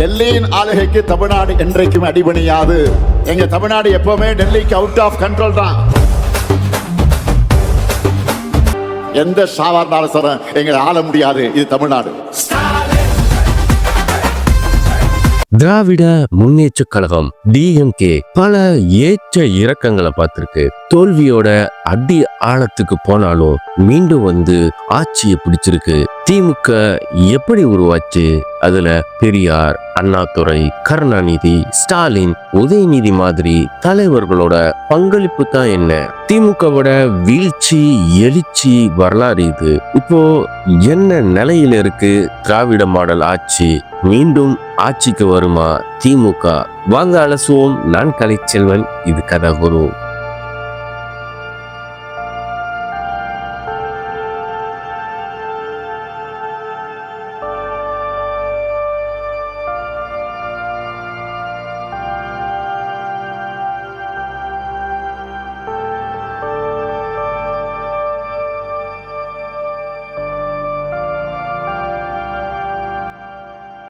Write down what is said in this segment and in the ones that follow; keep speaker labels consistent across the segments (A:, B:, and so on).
A: டெல்லியின் ஆளுகைக்கு தமிழ்நாடு என்றைக்கும் அடிபணியாது. எங்க தமிழ்நாடு எப்பவுமே டெல்லிக்கு அவுட் ஆஃப் கண்ட்ரோல் தான். எந்த சாதாரண இருந்தாலும் சரி எங்களை ஆள முடியாது. இது தமிழ்நாடு.
B: திராவிட முன்னேற்ற கழகம் டிஎம்கே பல ஏற்ற இறக்கங்களை பார்த்திருக்கு. தோல்வியோட அடி ஆழத்துக்கு போனாலும் மீண்டும் வந்து ஆட்சியை பிடிச்சிருக்கு. திமுக எப்படி உருவாச்சு? அதுல பெரியார் அண்ணாதுரை கருணாநிதி ஸ்டாலின் உதயநிதி மாதிரி தலைவர்களோட பங்களிப்பு தான் என்ன? திமுகவோட வீழ்ச்சி எழுச்சி வரலாறு இது. இப்போ என்ன நிலையில இருக்கு? திராவிட மாடல் ஆட்சி மீண்டும் ஆட்சிக்கு வருமா? திமுக. வாங்க அலசுவோம். நான் கலைச்செல்வன். இது கதை குரு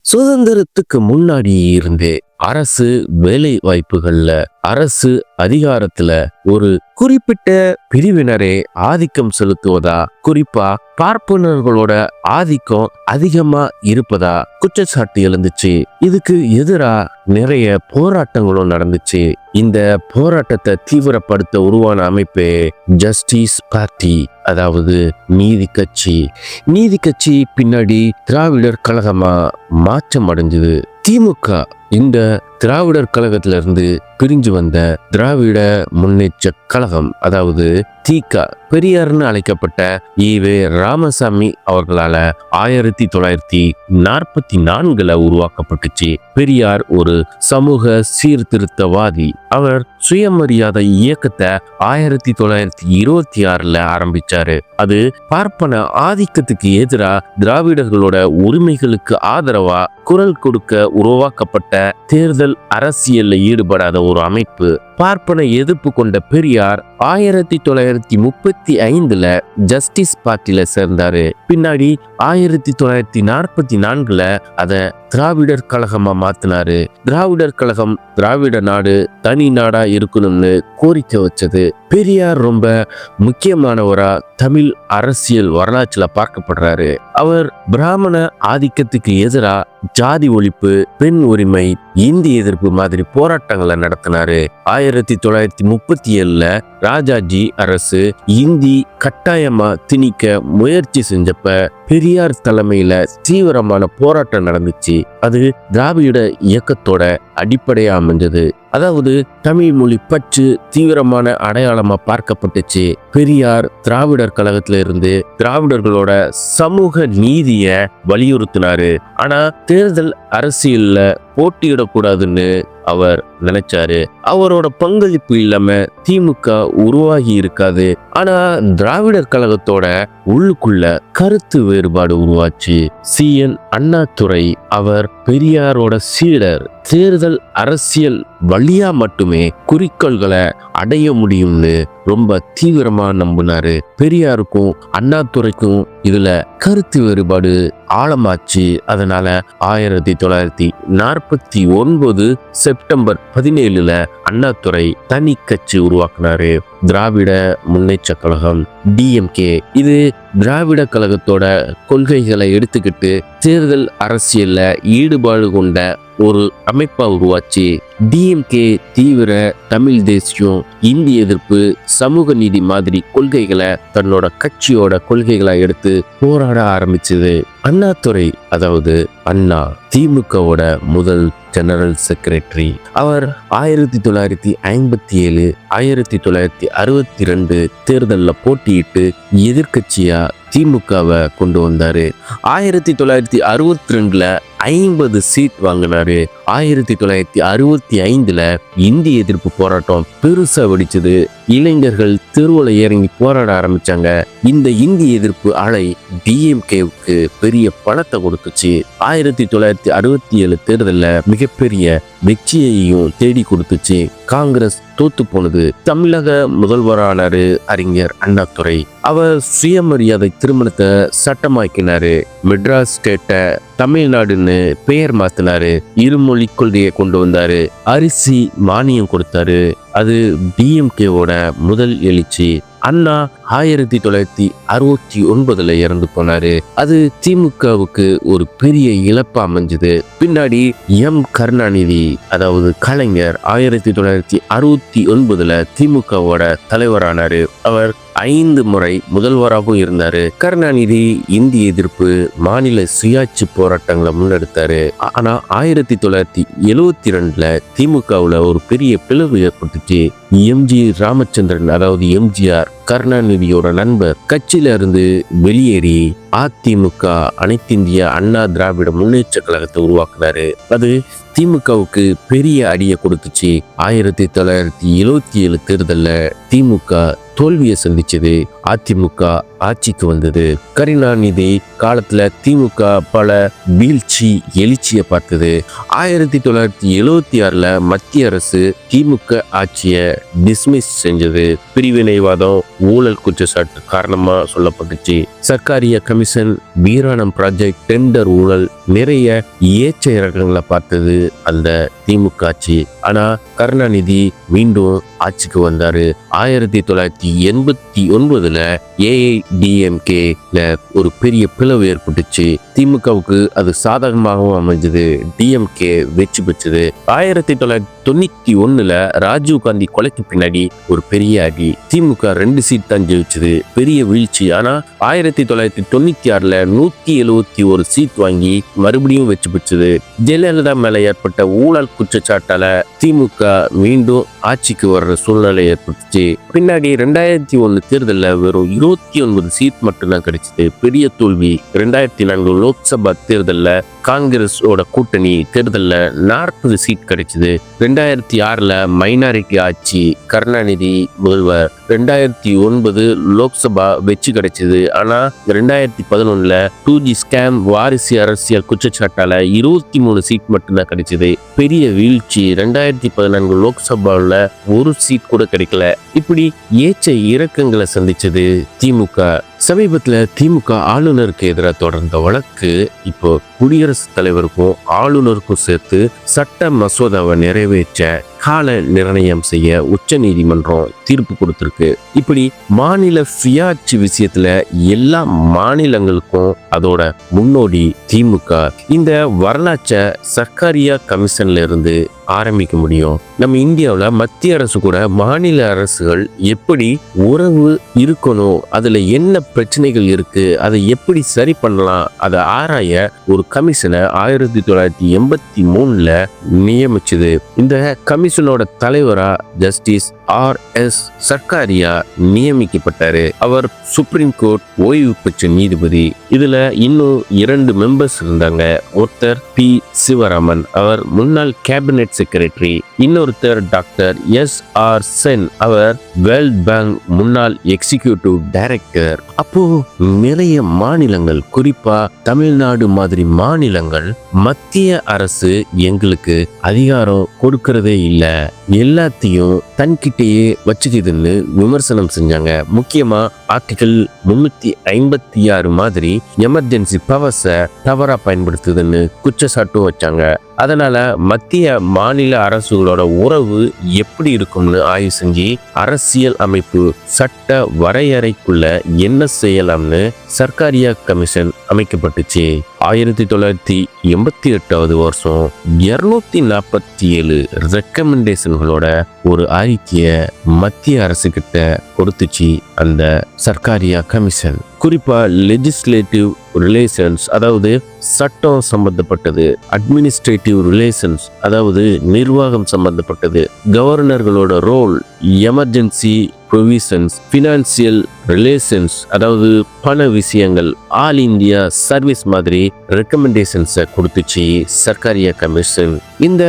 B: சுதந்திரத்துக்கு முன்னாடி இருந்தே அரசு வேலை வாய்ப்புகள்ல அரசு அதிகாரத்துல ஒரு குறிப்பிட்ட பிரிவினரே ஆதிக்கம் செலுத்துவதா? குறிப்பா பார்ப்பனர்களோட ஆதிக்கம் அதிகமா இருப்பதா? குற்றச்சாட்டு எழுந்துச்சு. இதுக்கு எதிரா நிறைய போராட்டங்களும் நடந்துச்சு. இந்த போராட்டத்தை தீவிரப்படுத்த உருவான அமைப்பே ஜஸ்டிஸ் பார்ட்டி அதாவது நீதி கட்சி. நீதி கட்சி பின்னாடி திராவிடர் கழகமா மாற்றம் அடைஞ்சது. திமுக இந்த திராவிடர் கழகத்திலிருந்து பிரிஞ்சு வந்த திராவிட முன்னேற்ற கழகம் அதாவது தீகா பெரியார்னு அழைக்கப்பட்ட ஈவே ராமசாமி அவர்களால ஆயிரத்தி தொள்ளாயிரத்தி நாற்பத்தி நான்குல உருவாக்கப்பட்டுச்சு. பெரியார் ஒரு சமூக சீர்திருத்தவாதி. அவர் சுயமரியாதை இயக்கத்தை ஆயிரத்தி தொள்ளாயிரத்தி இருபத்தி ஆறுல ஆரம்பிச்சாரு. அது பார்ப்பன ஆதிக்கத்துக்கு எதிராக திராவிடர்களோட உரிமைகளுக்கு ஆதரவா குரல் கொடுக்க உருவாக்கப்பட்ட தேர்தல் அரசியலில் ஈடுபடாத ஒரு அமைப்பு பார்ப்பன எதிர்ப்பு கொண்ட பெரியார் ஆயிரத்தி தொள்ளாயிரத்தி முப்பத்தி ஐந்துல ஜஸ்டிஸ் பார்ட்டில சேர்ந்தாரு. பின்னாடி ஆயிரத்தி தொள்ளாயிரத்தி நாற்பத்தி நான்குல அத திராவிடர் கழகமா மாத்தினாரு. திராவிடர் கழகம் திராவிட நாடு தனி நாடா இருக்கணும்னு கோரிக்கை வச்சது. பெரியார் ரொம்ப முக்கியமானவரா தமிழ் அரசியல் வரலாற்றுல பார்க்கப்படுறாரு. அவர் பிராமண ஆதிக்கத்துக்கு எதிராக ஜாதி ஒழிப்பு பெண் உரிமை இந்தி எதிர்ப்பு மாதிரி போராட்டங்களை நடத்தினாரு. ஆயிரத்தி தொள்ளாயிரத்தி முப்பத்தி ஏழுல ராஜாஜி அரசு இந்தி கட்டாயமா திணிக்க முயற்சி செஞ்சப்ப பெரியார் தலைமையில தீவிரமான போராட்டம் நடந்துச்சு. அது திராவிட இயக்கத்தோட அடிப்படையா அமைஞ்சது. அதாவது தமிழ் மொழி பற்று தீவிரமான அடையாளமா பார்க்கப்பட்டுச்சு. பெரியார் திராவிடர் கழகத்துல இருந்து திராவிடர்களோட சமூக நீதிய வலியுறுத்தினாரு. ஆனா தேர்தல் அரசியல்ல போட்டியிடக்கூடாதுன்னு அவர் நினைச்சாரு. அவரோட பங்களிப்பு இல்லாம திமுக உருவாகி இருக்காது. ஆனா திராவிடர் கழகத்தோட உள்ளுக்குள்ள கருத்து வேறுபாடு உருவாச்சு. சி. என். அண்ணாதுரை அவர் பெரியாரோட சீடர். தேர்தல் அரசியல் வழியா மட்டுமே குறிக்கோள்களை அடைய முடியும்னு ரொம்ப தீவிரமா நம்பினாரு. பெரியாருக்கும் அண்ணாதுரைக்கும் இதுல கருத்து வேறுபாடு ஆழமாச்சு. அதனால ஆயிரத்தி தொள்ளாயிரத்தி நாற்பத்தி ஒன்பது செப்டம்பர் பதினேழுல அண்ணாதுரை தனி கட்சி உருவாக்குனாரு. திராவிட முன்னேற்ற கழகம் டிஎம்கே இது திராவிட கழகத்தோட கொள்கைகளை எடுத்துக்கிட்டு தேர்தல் அரசியல்ல ஈடுபாடு கொண்ட ஒரு அமைப்பா உருவாச்சு. டிஎம்கே தீவிர தமிழ் தேசியம் இந்திய எதிர்ப்பு சமூக நீதி மாதிரி கொள்கைகளை தன்னோட கட்சியோட கொள்கைகளை எடுத்து போராட ஆரம்பிச்சது அண்ணாதுரை அதாவது அண்ணா திமுகவோட முதல் ஜெனரல் செக்ரட்டரி அவர் ஆயிரத்தி தொள்ளாயிரத்தி ஐம்பத்தி ஏழு ஆயிரத்தி தொள்ளாயிரத்தி அறுபத்தி ரெண்டு தேர்தலில் போட்டியிட்டு எதிர்கட்சியாக திமுகவை கொண்டு வந்தார். ஆயிரத்தி தொள்ளாயிரத்தி அறுபத்தி ரெண்டில் ஐம்பது சீட் வாங்கினாரு. ஆயிரத்தி தொள்ளாயிரத்தி அறுபத்தி ஐந்துல இந்தி எதிர்ப்பு போராட்டம் பெருசா வெடிச்சது. இளைஞர்கள் தெருவில் இறங்கி போராட ஆரம்பிச்சாங்க. இந்த இந்தி எதிர்ப்பு அலை டிஎம்கேவுக்கு பெரிய பணத்தை கொடுத்துச்சு. ஆயிரத்தி தொள்ளாயிரத்தி அறுபத்தி ஏழு தேர்தலில் மிகப்பெரிய வெற்றியையும் தேடி கொடுத்துச்சு. காங்கிரஸ் தோத்து போனது. தமிழக முதல்வரானாரு அறிஞர் அண்ணாதுரை. அவர் சுயமரியாதை திருமணத்தை சட்டமாக்கினாரு. மெட்ராஸ் ஸ்டேட்டை தமிழ்நாடுன்னு பெயர் மாத்தினாரு. இருமொழி கொள்கையை கொண்டு வந்தாரு. அரிசி மானியம் கொடுத்தாரு. அது டிஎம்கேவோட முதல் எழுச்சி. அண்ணா ஆயிரத்தி தொள்ளாயிரத்தி அறுபத்தி ஒன்பதுல இறந்து போனாரு. அது திமுகவுக்கு ஒரு பெரிய இழப்பு அமைஞ்சது. பின்னாடி எம் கருணாநிதி அதாவது கலைஞர் ஆயிரத்தி தொள்ளாயிரத்தி அறுபத்தி ஒன்பதுல திமுகவோட தலைவரானாரு. அவர் ஐந்து முறை முதல்வராகவும் இருந்தாரு. கருணாநிதி இந்திய எதிர்ப்பு மாநில சுயாட்சி போராட்டங்களை முன்னெடுத்தாரு. ஆனா ஆயிரத்தி தொள்ளாயிரத்தி எழுவத்தி ரெண்டுல திமுகவுல ஒரு பெரிய பிளவு ஏற்பட்டுச்சு. எம்ஜி ராமச்சந்திரன் அதாவது எம்ஜிஆர் கருணாநிதியோட நண்பர் கட்சியில இருந்து வெளியேறி அதிமுக அனைத்திந்திய அண்ணா திராவிட முன்னேற்ற கழகத்தை உருவாக்குனாரு. அது திமுகவுக்கு பெரிய அடியை கொடுத்துச்சு. ஆயிரத்தி தொள்ளாயிரத்தி எழுவத்தி ஏழு தேர்தலில் திமுக தோல்வியை சந்திச்சது அதிமுக ஆட்சிக்கு வந்தது. கருணாநிதி காலத்துல திமுக பல வீழ்ச்சி எழுச்சியை பார்த்தது. ஆயிரத்தி தொள்ளாயிரத்தி எழுவத்தி ஆறுல மத்திய அரசு திமுக ஆட்சியை டிஸ்மிஸ் செஞ்சது. பிரிவினைவாதம் ஊழல் குற்றச்சாட்டு காரணமா சொல்லப்பட்டுச்சு. Sarkaria commission Veeranam project tender ஊழல் நிறைய ஏச்ச இறக்கங்களை பார்த்தது அந்த திமுக ஆட்சி. ஆனா கருணாநிதி மீண்டும் ஆட்சிக்கு வந்தாரு. ஆயிரத்தி தொள்ளாயிரத்தி எண்பத்தி ஒன்பதுல ஏஐடிஎம்கேல ஒரு பெரிய பிளவு ஏற்பட்டுச்சு. திமுகவுக்கு அது சாதகமாகவும் அமைஞ்சது. டிஎம்கே வெற்றி பெற்றது. ஆயிரத்தி தொள்ளாயிரத்தி தொண்ணூத்தி ஒண்ணுல ராஜீவ் காந்தி கொலைக்கு பின்னாடி ஒரு பெரிய அடி. திமுக ரெண்டு சீட் தான் ஜெயிச்சது. பெரிய வீழ்ச்சி. ஆனா ஆயிரத்தி தொள்ளாயிரத்தி தொண்ணூத்தி ஆறுல நூத்தி எழுபத்தி ஒரு சீட் வாங்கி மறுபடியும் வெற்றி பெற்றது. ஜெயலலிதா மேல ஏற்பட்ட ஊழல் குற்றச்சாட்டால திமுக மீண்டும் ஆட்சிக்கு வர்ற சூழ்நிலை ஏற்பட்டுச்சு. பின்னாடி ரெண்டாயிரத்தி ஒன்று தேர்தலில் வெறும் இருபத்தி ஒன்பது சீட் மட்டும்தான் கிடைச்சது. பெரிய தோல்வி. ரெண்டாயிரத்தி நான்கு லோக்சபா தேர்தலில் காங்கிரஸோட கூட்டணி தேர்தலில் நாற்பது சீட் கிடைச்சது. ரெண்டாயிரத்தி ஆறில் மைனாரிட்டி ஆட்சி கருணாநிதி முதல்வர் ரெண்டாயிரத்தி ஒன்பது லோக்சபா வெற்றி கிடைச்சது. ஆனால் ரெண்டாயிரத்தி பதினொன்றில் டூ ஜி ஸ்கேம் வாரிசு அரசியல் குற்றச்சாட்டால் இருபத்தி மூணு சீட் மட்டும்தான் கிடைச்சது. பெரிய வீழ்ச்சி. ரெண்டாயிரத்தி பதினான்கு லோக்சபாவில் ஒரு சீட் கூட கிடைக்கல. இப்படி ஏச்ச இறக்கங்களை சந்திச்சது திமுக சமீபத்தில் திமுக ஆளுநருக்கு எதிராக தொடர்ந்த வழக்கு இப்போ குடியரசுத் தலைவருக்கும் ஆளுநருக்கும் சேர்த்து சட்ட மசோதாவை நிறைவேற்ற கால நிர்ணயம் செய்ய உச்ச நீதிமன்றம் தீர்ப்பு கொடுத்திருக்கு. இப்படி மாநில ஃபியாட்சி விஷயத்துல எல்லா மாநிலங்களுக்கும் அதோட முன்னோடி திமுக இந்த வரலாற்றை சர்க்காரியா கமிஷன்ல இருந்து ஆரம்பிக்க முடியும். நம்ம இந்தியாவில் மத்திய அரசு கூட மாநில அரசுகள் எப்படி உறவு இருக்கணும் அதில் என்ன பிரச்சனைகள் இருக்கு அதை எப்படி சரி பண்ணலாம் அதை ஆராய ஒரு கமிஷனை ஆயிரத்தி தொள்ளாயிரத்தி எண்பத்தி மூணுல நியமிச்சது. இந்த கமிஷனோட தலைவரா ஜஸ்டிஸ் ஆர் எஸ் சர்க்காரியா நியமிக்கப்பட்டாரு. அவர் சுப்ரீம் கோர்ட் ஓய்வு பெற்ற நீதிபதி. இதுல இன்னும் இரண்டு மெம்பர்ஸ் இருந்தாங்க. ஒருத்தர் பி சிவராமன். அவர் முன்னாள் கேபினெட் செக்ரட்டரி இன்னொருத்தர் டாக்டர் எஸ் ஆர் சென் அவர் வேர்ல்ட் பேங்க் முன்னாள் எக்ஸிகியூட்டிவ் டைரக்டர் அப்போ நிறைய மாநிலங்கள் குறிப்பா தமிழ்நாடு மாதிரி மாநிலங்கள் மத்திய அரசு எங்களுக்கு அதிகாரம் கொடுக்கறதே இல்லை. எல்லாத்தையும் தன்கிட்டயே வச்சுக்குதுன்னு விமர்சனம் செஞ்சாங்க. முக்கியமா ஆர்டிகல் முன்னூத்தி ஐம்பத்தி ஆறு மாதிரி எமர்ஜென்சி பவர்ஸை தவறா பயன்படுத்துதுன்னு குற்றச்சாட்டும் வச்சாங்க. அதனால் மத்திய மாநில அரசுகளோட உறவு எப்படி இருக்கும்னு ஆய்வு செஞ்சு அரசியல் அமைப்பு சட்ட வரையறைக்குள்ள என்ன செய்யலாம்னு சர்க்காரியா கமிஷன் அமைக்கப்பட்டுச்சு. ஆயிரத்தி தொள்ளாயிரத்தி எண்பத்தி எட்டாவது வருஷம் இருநூத்தி நாற்பத்தி ஏழு ரெக்கமெண்டேஷன்களோட ஒரு அறிக்கையை மத்திய அரசு கிட்ட கொடுத்துச்சு அந்த சர்க்காரியா கமிஷன். குறிப்பா லெஜிஸ்லேட்டிவ் ரிலேஷன்ஸ் அதாவது சட்டம் சம்பந்தப்பட்டது அட்மினிஸ்ட்ரேட்டிவ் ரிலேஷன்ஸ் அதாவது நிர்வாகம் சம்பந்தப்பட்டது கவர்னர்களோட role emergency provisions financial relations அதாவது பண விஷயங்கள் ஆல் இந்தியா சர்வீஸ் மாதிரி ரெக்கமெண்டேஷன்ஸை கொடுத்துச்சு சர்க்காரியா கமிஷன் இந்த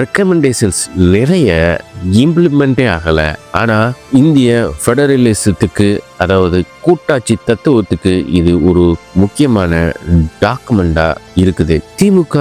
B: ரெக்கமெண்டேஷன்ஸ் நிறைய இம்ப்ளிமெண்டே ஆகலை. ஆனால் இந்திய ஃபெடரலிசத்துக்கு அதாவது கூட்டாட்சி தத்துவத்துக்கு இது ஒரு முக்கியமான டாக்குமெண்டா இருக்குது. திமுக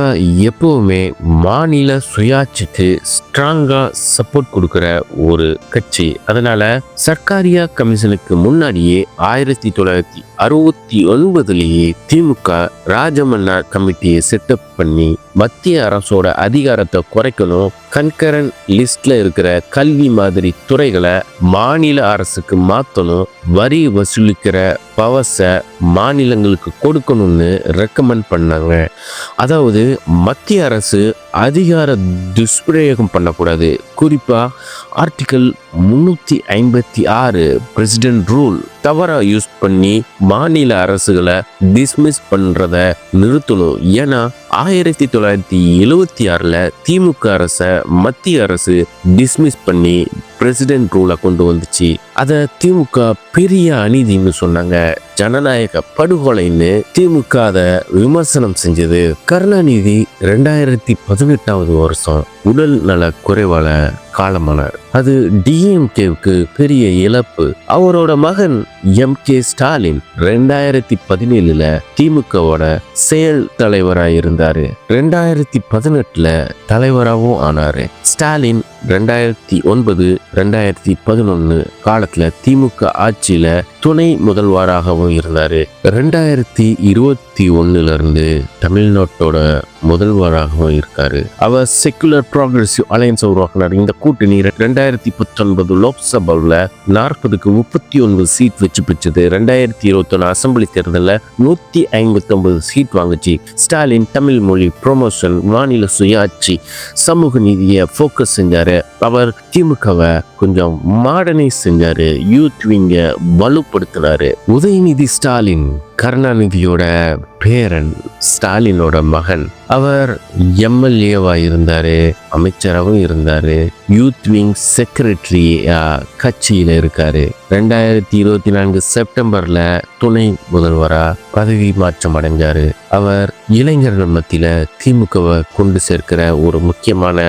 B: எப்பவுமே மாநில சுயாட்சிக்கு ஸ்ட்ராங்கா சப்போர்ட் கொடுக்கிற ஒரு கட்சி. அதனால சர்க்காரியா கமிஷனுக்கு முன்னாடி முன்னாடியே ஆயிரத்தி தொள்ளாயிரத்தி அறுபத்தி ஒன்பதுலேயே திமுக ராஜமன்னா கமிட்டியை செட்டப் பண்ணி மத்திய அரசோட அதிகாரத்தை குறைக்கணும். கன்கரன் லிஸ்ட்ல இருக்கிற கல்வி மாதிரி துறைகளை மாநில அரசுக்கு மாற்றணும் வரி வசூலிக்கிற பவர்ஸை மாநிலங்களுக்கு கொடுக்கணும்னு ரெக்கமெண்ட் பண்ணாங்க. அதாவது மத்திய அரசு அதிகார துஷ்பிரயோகம் பண்ணக்கூடாது. குறிப்பாக ஆர்டிகல் முந்நூற்றி ஐம்பத்தி ஆறு பிரசிடென்ட் ரூல் தவறாக யூஸ் பண்ணி மாநில அரசுகளை டிஸ்மிஸ் பண்ணுறத நிறுத்தணும். ஏன்னா ஆயிரத்தி தொள்ளாயிரத்தி எழுவத்தி ஆறில் திமுக அரசை மத்திய அரசு டிஸ்மிஸ் பண்ணி பிரசிடென்ட் ரூலை கொண்டு வந்துச்சு. அதை திமுக பெரிய அநீதின்னு சொன்னாங்க. ஜனநாயக படுகொலைன்னு திமுக அதை விமர்சனம் செஞ்சது. கருணாநிதி ரெண்டாயிரத்தி பதினெட்டாவது வருஷம் உடல் நல குறைவால காலமானார் அது டிஎம்கேவுக்கு பெரிய இழப்பு. அவரோட மகன் எம் கே ஸ்டாலின் ரெண்டாயிரத்தி பதினேழுல திமுகவோட செயல் தலைவராக இருந்தாரு ரெண்டாயிரத்தி பதினெட்டுல தலைவராகவும் ஆனாரு. ஸ்டாலின் ரெண்டாயிரத்தி ஒன்பது ரெண்டாயிரத்தி பதினொன்று காலத்தில் திமுக ஆட்சியில் துணை முதல்வராகவும் இருந்தார். ரெண்டாயிரத்தி இருபத்தி ஒண்ணுல தமிழ்நாட்டோட முதல்வராகவும் இருக்கார். அவர் செக்குலர் ப்ராக்ரஸிவ் அலையன்ஸ் உருவாக்கினார். இந்த கூட்டணி ரெண்டாயிரத்தி பத்தொன்பது லோக்சபாவில் நாற்பதுக்கு முப்பத்தி ஒன்பது சீட் வச்சு பெற்றது ரெண்டாயிரத்தி இருபத்தொன்னு அசம்பிளி தேர்தலில் நூற்றி ஐம்பத்தி ஒன்பது சீட் வாங்குச்சு. ஸ்டாலின் தமிழ் மொழி ப்ரொமோஷன் மாநில சுயாட்சி சமூக நீதியை ஃபோக்கஸ் செஞ்சார். அவர் திமுகவை கொஞ்சம் மாடர்னைஸ் செஞ்சாரு. யூத் விங்க வலுப்படுத்தினாரு. உதயநிதி ஸ்டாலின். கருணாநிதியோட பேரன் ஸ்டாலினோட மகன். அவர் எம்எல்ஏவா இருந்தாரு அமைச்சராகவும் இருந்தாரு. யூத் விங் செக்ரட்டரி கட்சியில இருக்காரு. ரெண்டாயிரத்தி இருபத்தி நான்கு செப்டம்பர்ல துணை முதல்வரா பதவி மாற்றம் அடைஞ்சாரு. அவர் இளைஞர்கள் மத்தியில திமுகவை கொண்டு சேர்க்கிற ஒரு முக்கியமான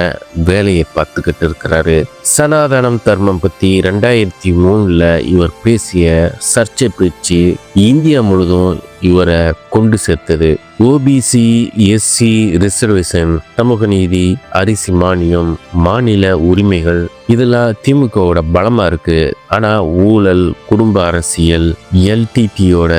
B: வேலையை பார்த்துக்கிட்டு இருக்கிறாரு. சனாதனம் தர்மம் பத்தி ரெண்டாயிரத்தி மூணுல இவர் பேசிய சர்ச்சை பேச்சு இந்தியா முழுதும் இவரை கொண்டு சேர்த்தது. ஓபிசி எஸ்சி ரிசர்வேஷன் சமூக நீதி அரிசி மானியம் மாநில உரிமைகள். இதெல்லாம் திமுகவோட பலமா இருக்கு. ஆனா ஊழல் குடும்ப அரசியல் எல்டிடியோட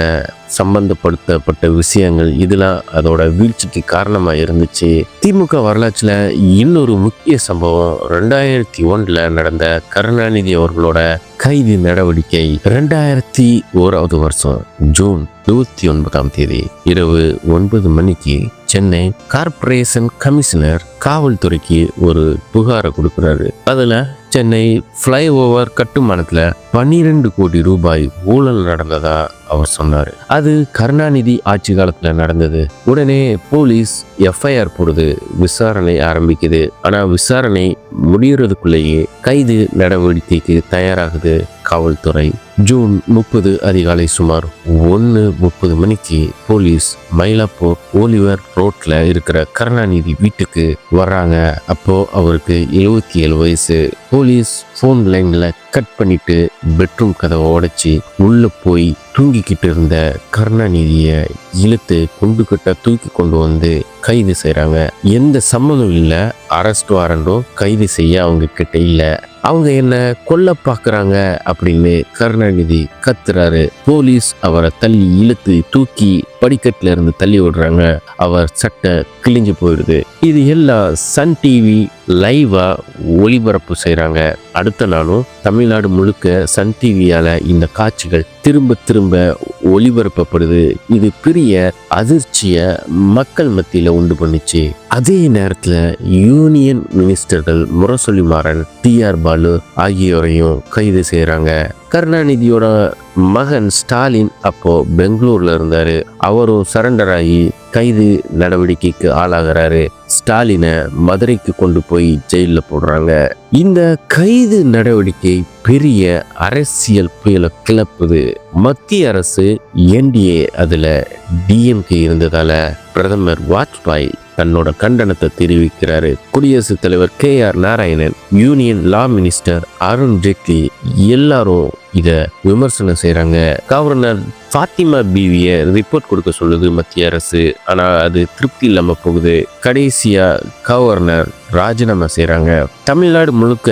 B: சம்பந்தப்படுத்தப்பட்ட விஷயங்கள் இதெல்லாம் அதோட வீழ்ச்சிக்கு காரணமாக இருந்துச்சு. திமுக வரலாற்றில் இன்னொரு முக்கிய சம்பவம் ரெண்டாயிரத்தி ஒன்றில் நடந்த கருணாநிதி அவர்களோட கைது நடவடிக்கை ரெண்டாயிரத்தி ஓராவது வருஷம் ஜூன் இருபத்தி ஒன்பதாம் தேதி இரவு ஒன்பது மணிக்கு சென்னை கார்ப்பரேஷன் கமிஷனர் காவல்துறைக்கு ஒரு புகாரை கொடுக்குறாரு. அதில் சென்னை ஃப்ளைஓவர் கட்டுமானத்தில் பன்னிரெண்டு கோடி ரூபாய் ஊழல் நடந்ததா அவர் சொன்னார். அது கருணாநிதி ஆட்சி காலத்தில் நடந்தது. உடனே போலீஸ் எஃப்ஐஆர் போடுது விசாரணை ஆரம்பிக்குது. ஆனால் விசாரணை முடியறதுக்குள்ளேயே கைது நடவடிக்கைக்கு தயாராகுது காவல்துறை. ஜூன் முப்பது அதிகாலை சுமார் ஒன்று முப்பது மணிக்கு போலீஸ் மயிலாப்பூர் ஓலிவர் ரோட்ல இருக்கிற கருணாநிதி வீட்டுக்கு வர்றாங்க. அப்போ அவருக்கு எழுபத்தி ஏழு வயசு. போலீஸ் ஃபோன் லைன்ல கட் பண்ணிட்டு பெட்ரூம் கதவை உடைச்சி உள்ள போய் தூங்கிக்கிட்டு இருந்த கருணாநிதியை இழுத்து குண்டு கட்ட தூக்கி கொண்டு வந்து கைது செய்கிறாங்க எந்த சம்மதம் இல்லை. அரெஸ்ட் வாரண்டும் கைது செய்ய அவங்க கிட்ட இல்லை. அவங்க என்ன கொல்ல பார்க்குறாங்க அப்படின்னு கருணாநிதி கத்துறாரு. போலீஸ் அவரை தள்ளி இழுத்து தூக்கி படிக்கட்டில் இருந்து தள்ளி விடுறாங்க. அவர் சட்டை கிழிஞ்சு போயிடுது. இது எல்லாம் சன் டிவி லைவாக ஒளிபரப்பு செய்கிறாங்க அடுத்த நாளும் தமிழ்நாடு முழுக்க சன் டிவியால் இந்த காட்சிகள் திரும்ப திரும்ப ஒளிபரப்பப்படுது. இது பெரிய அதிர்ச்சியை மக்கள் மத்தியில் உண்டு பண்ணுச்சு. அதே நேரத்தில் யூனியன் மினிஸ்டர்கள் முரசொலி மாறன் டி ஆர் பாலு ஆகியோரையும் கைது செய்கிறாங்க கருணாநிதியோட மகன் ஸ்டாலின் அப்போ பெங்களூர்ல இருந்தாரு. அவரும் சரண்டர் ஆகி கைது நடவடிக்கைக்கு ஆளாகிறாரு. ஸ்டாலினை மதுரைக்கு கொண்டு போய் ஜெயிலில் போடுறாங்க. இந்த கைது நடவடிக்கை பெரிய அரசியல் புயலை கிளப்புது. மத்திய அரசு என்டிஏ அதுல டிஎம்கே இருந்ததால பிரதமர் வாஜ்பாய் தன்னோட கண்டனத்தை தெரிவிக்கிறாரு. குடியரசுத் தலைவர் K R Narayanan union law minister Arun Jaitley எல்லாரும் இத விமர்சனம் செய்கிறாங்க கவர்னர் ஃபாத்திமா பிவியை ரிப்போர்ட் கொடுக்க சொல்லுது மத்திய அரசு. ஆனா அது திருப்தி இல்லாம போகுது. கடைசியா கவர்னர் ராஜினாமா செய்கிறாங்க தமிழ்நாடு முழுக்க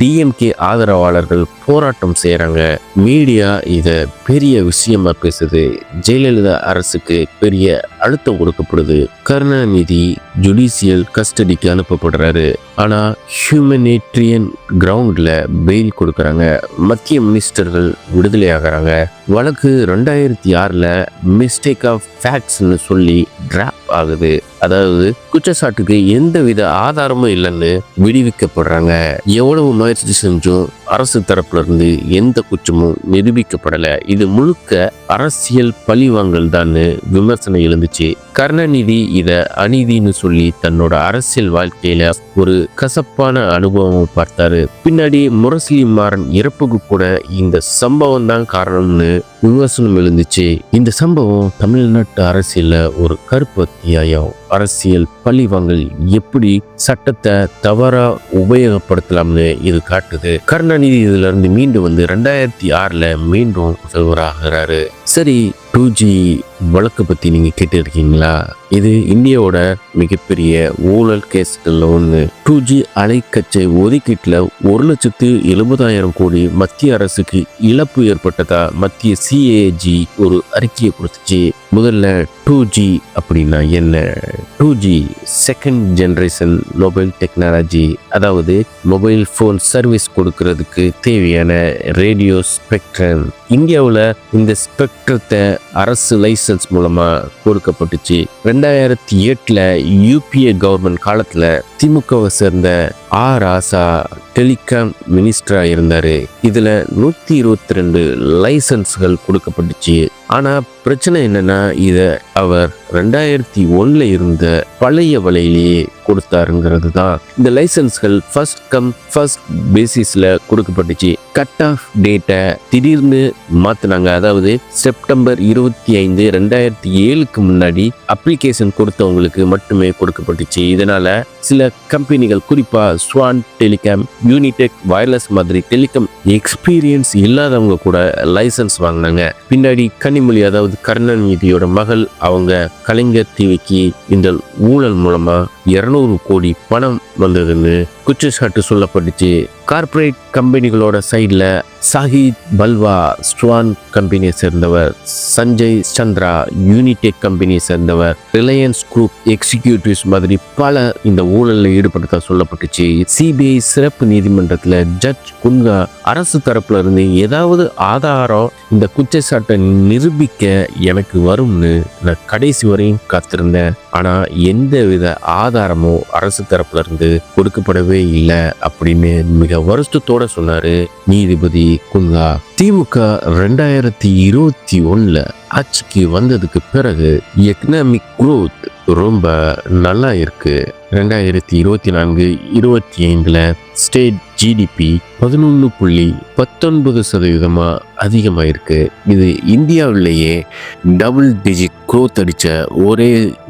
B: டிஎம்கே ஆதரவாளர்கள் போராட்டம் செய்கிறாங்க மீடியா இதை பெரிய விஷயமா பேசுது. ஜெயலலிதா அரசுக்கு பெரிய அழுத்தம் கொடுக்கப்படுது. கருணாநிதி ஜுடிஷியல் கஸ்டடிக்கு அனுப்பப்படுறாரு. ஆனால் ஹியூமனேட்ரியன் கிரவுண்டில் பெயில் கொடுக்குறாங்க. மத்திய மினிஸ்டர்கள் விடுதலை ஆகுறாங்க. வழக்கு ரெண்டாயிரத்தி ஆறில் மிஸ்டேக் ஆஃப் ஃபேக்ட்ஸ்னு சொல்லி டிராப் ஆகுது. அதாவது குற்றச்சாட்டுக்கு எந்தவித ஆதாரமும் இல்லைன்னு விடுவிக்கப்படுறாங்க. எவ்வளவு முயற்சி செஞ்சும் அரசு தரப்புல இருந்து எந்த குற்றமும் நிரூபிக்கப்படலை. இது முழுக்க அரசியல் பழிவாங்கல் தான் விமர்சனம் எழுந்துச்சு. கருணாநிதி இதை அநீதின்னு சொல்லி தன்னோட அரசியல் வாழ்க்கையில ஒரு கசப்பான அனுபவம் பார்த்தாரு. பின்னாடி முரசொலி மாறன் இறப்புக்கு கூட இந்த சம்பவம் தான் காரணம்னு விமர்சனம் எழுந்துச்சு. இந்த சம்பவம் தமிழ்நாட்டு அரசியல ஒரு கருப்பு அத்தியாயம். அரசியல் பழிவாங்கல் எப்படி சட்டத்தை தவறா உபயோகப்படுத்தலாம்னு இது காட்டுது. கருணாநிதி இதுல இருந்து மீண்டும் வந்து ரெண்டாயிரத்தி ஆறுல மீண்டும் முதல்வராகிறாரு சரி டூ ஜி வழக்கு பற்றி நீங்கள் கேட்டிருக்கீங்களா? இது இந்தியாவோட மிகப்பெரிய ஊழல் கேஸ்களில் ஒன்று டூ ஜி அலைக்கச்சை ஒதுக்கீட்டில் ஒரு லட்சத்து எழுபதாயிரம் கோடி மத்திய அரசுக்கு இழப்பு ஏற்பட்டதா மத்திய சிஏஜி ஒரு அறிக்கையை கொடுத்துச்சு. முதல்ல டூ ஜி அப்படின்னா என்ன? Two G second generation mobile technology அதாவது மொபைல் ஃபோன் சர்வீஸ் கொடுக்கறதுக்கு தேவையான ரேடியோ ஸ்பெக்ட்ரம் இந்தியாவில் இந்த ஸ்பெக்ட்ரத்தை அரசு லைசன்ஸ் மூலமாக கொடுக்கப்பட்டுச்சு. ரெண்டாயிரத்தி எட்டில் யூபிஏ கவர்மெண்ட் காலத்தில் திமுகவை சேர்ந்த ஆ ராசா டெலிகாம் மினிஸ்டராக இருந்தார். இதில் நூற்றி இருபத்தி ரெண்டு லைசன்ஸ்கள் கொடுக்கப்பட்டுச்சு. ஆனால் பிரச்சனை என்னென்னா இதை அவர் ரெண்டாயிரத்தி ஒன்றில் இருந்த பழைய வலையிலேயே கொடுத்தாருங்கிறது தான் இந்த லைசன்ஸ்கள் ஃபர்ஸ்ட் கம் ஃபர்ஸ்ட் பேசிஸில் கொடுக்கப்பட்டுச்சு. கட் ஆஃப் டேட்டை திடீர்னு மாற்றினாங்க அதாவது செப்டம்பர் இருபத்தி ஐந்து ரெண்டாயிரத்தி ஏழுக்கு முன்னாடி அப்ளிகேஷன் கொடுத்தவங்களுக்கு மட்டுமே கொடுக்கப்பட்டுச்சு. இதனால் சில கம்பெனிகள் குறிப்பாக ஸ்வான் டெலிகாம் யூனிடெக் வயர்லெஸ் மாதிரி டெலிகாம் எக்ஸ்பீரியன்ஸ் இல்லாதவங்க கூட லைசன்ஸ் வாங்கினாங்க. பின்னாடி கனிமொழி அதாவது கருணாநிதியோட மகள் அவங்க கலைஞர் டிவிக்கு இந்த ஊழல் மூலமா இருநூறு கோடி பணம் வந்ததுன்னு குற்றச்சாட்டு சொல்லப்பட்டுச்சு. கார்ப்பரேட் கம்பெனிகளோட சைடில் சாஹித் பல்வா ஸ்ட்ரான் கம்பெனியை சேர்ந்தவர் சஞ்சய் சந்திரா யூனிடெக் கம்பெனியை சேர்ந்தவர் ரிலையன்ஸ் குரூப் எக்ஸிக்யூட்டிவ்ஸ் மாதிரி பல இந்த ஊழலில் ஈடுபட்டதா சொல்லப்பட்டுச்சு. சிபிஐ சிறப்பு நீதிமன்றத்தில் ஜட்ஜ் குன்கா அரசு தரப்புல இருந்து ஏதாவது ஆதாரம் இந்த குற்றச்சாட்டை நிரூபிக்க எனக்கு வரும்னு நான் கடைசி வரையும் காத்திருந்தேன். ஆனால் எந்த வித அரசு தரப்புல இருந்து கொடுக்கப்படவே இல்லை அப்படின்னு மிக வருஷத்தோட சொன்னாரு நீதிபதி குன்கா திமுக ரெண்டாயிரத்தி இருபத்தி ஒண்ணுல ஆட்சிக்கு வந்ததுக்கு பிறகு எக்கனாமிக் குரோத் ரொம்ப நல்லா இருக்கு. ரெண்டாயிரத்தி இருபத்தி நான்கு இருபத்தி ஐந்துல ஸ்டேட் ஜிடிபி பதினொன்று புள்ளி பத்தொன்பது சதவீதமாக அதிகமாயிருக்கு. இது இந்தியாவிலேயே டபுள் டிஜிட் growth அடித்த ஒரே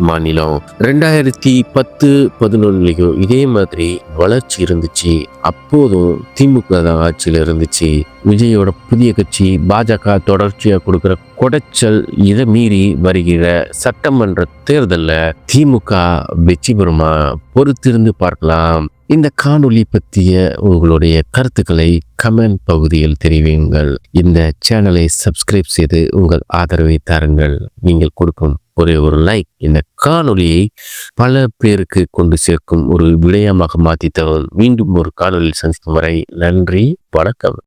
B: மாநிலம். ரெண்டாயிரத்தி பத்து பதினொன்றுலையும் இதே மாதிரி வளர்ச்சி இருந்துச்சு. அப்போதும் திமுக தான் ஆட்சியில் இருந்துச்சு. விஜயோட புதிய கட்சி பாஜக தொடர்ச்சியாக கொடுக்குற கொடைச்சல் இதை மீறி வருகிற சட்டமன்ற தேர்தலில் திமுக வெற்றி பெறுமா? பொறுத்திருந்து பார்க்கலாம். இந்த காணொளி பற்றிய உங்களுடைய கருத்துக்களை கமெண்ட் பகுதியில் தெரிவியுங்கள். இந்த சேனலை சப்ஸ்கிரைப் செய்து உங்கள் ஆதரவை தாருங்கள். நீங்கள் கொடுக்கும் ஒரே ஒரு லைக் இந்த காணொளியை பல பேருக்கு கொண்டு சேர்க்கும் ஒரு விடயமாக மாற்றி தரும். மீண்டும் ஒரு காணொளியில் சந்திக்கும் வரை நன்றி வணக்கம்.